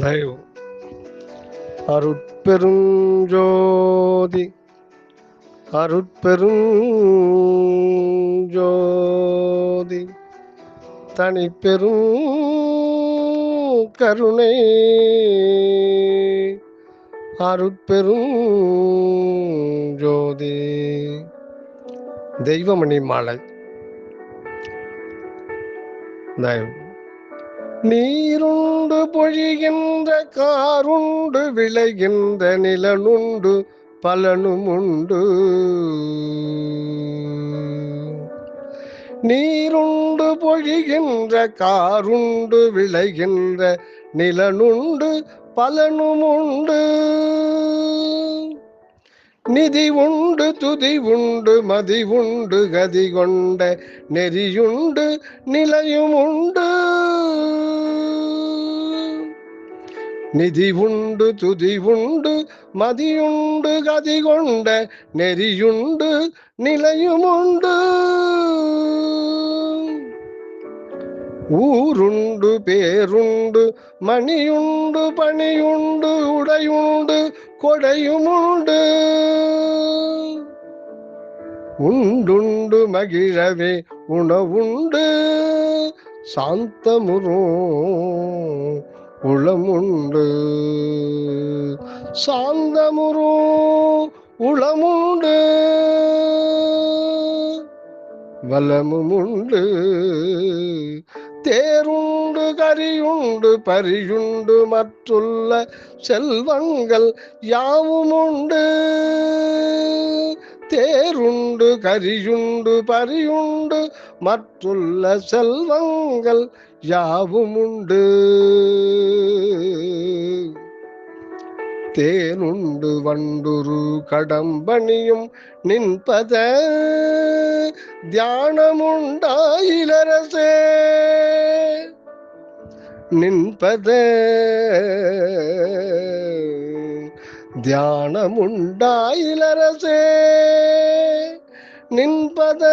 தயவு அருட்பெரும் ஜோதி அருட்பெரும் ஜோதி தனிப்பெரும் கருணை. அருட்பெரும் ஜோதி தெய்வமணி மாலை. தயவு நீருண்டு பொழிகின்ற காருண்டு விளைகின்ற நிலனுண்டு பலனும் உண்டு. நீருண்டு பொழிகின்ற காருண்டு விளைகின்ற நிலனுண்டு பலனும் உண்டு. நிதி உண்டு துதி உண்டு மதி உண்டு கதி கொண்ட நெறியுண்டு நிலையும் உண்டு. நிதி உண்டு துதி உண்டு மதியுண்டு கதி கொண்ட நெறியுண்டு நிலையும் உண்டு ஊருண்டு பேருண்டு மணியுண்டு பணியுண்டு உடையுண்டு கொடையுமுண்டு. உண்டுண்டு மகிழவே உணவுண்டு சாந்தமுறும் உளமுண்டு. சாந்தமுரு உளமுண்டு. வலமும் உண்டு தேருண்டு கரியுண்டு பரியுண்டு மற்றுள்ள செல்வங்கள் யாவும் உண்டு தேருண்டு கரியுண்டு பரியுண்டு மற்றுள்ள செல்வங்கள் யாவும் உண்டு தேனுண்டு வண்டுரு கடம்பணியும் நின்பத தியானமுண்டாயிலரசே. நின்பத. தியானமுண்டாயிலரசே நின்பத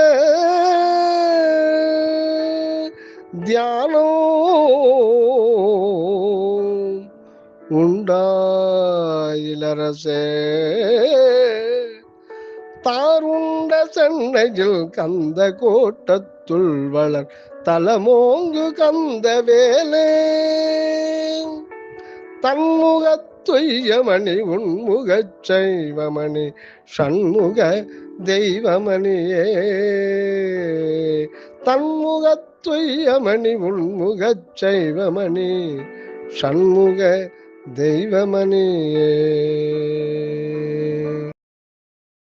தியானம் உண்டாயிலரசே. தாருண்ட சென்னையில் கந்த கோட்டத்துள் வளர் தலமோங்கு கந்த வேலே. தன்முகத் தன்முகத்துய்யமணி உன்முகச் சைவமணி சண்முக தெய்வமணியே. தன்முகத்துய்யமணி உன்முகச் சைவமணி சண்முக தெய்வமணியே.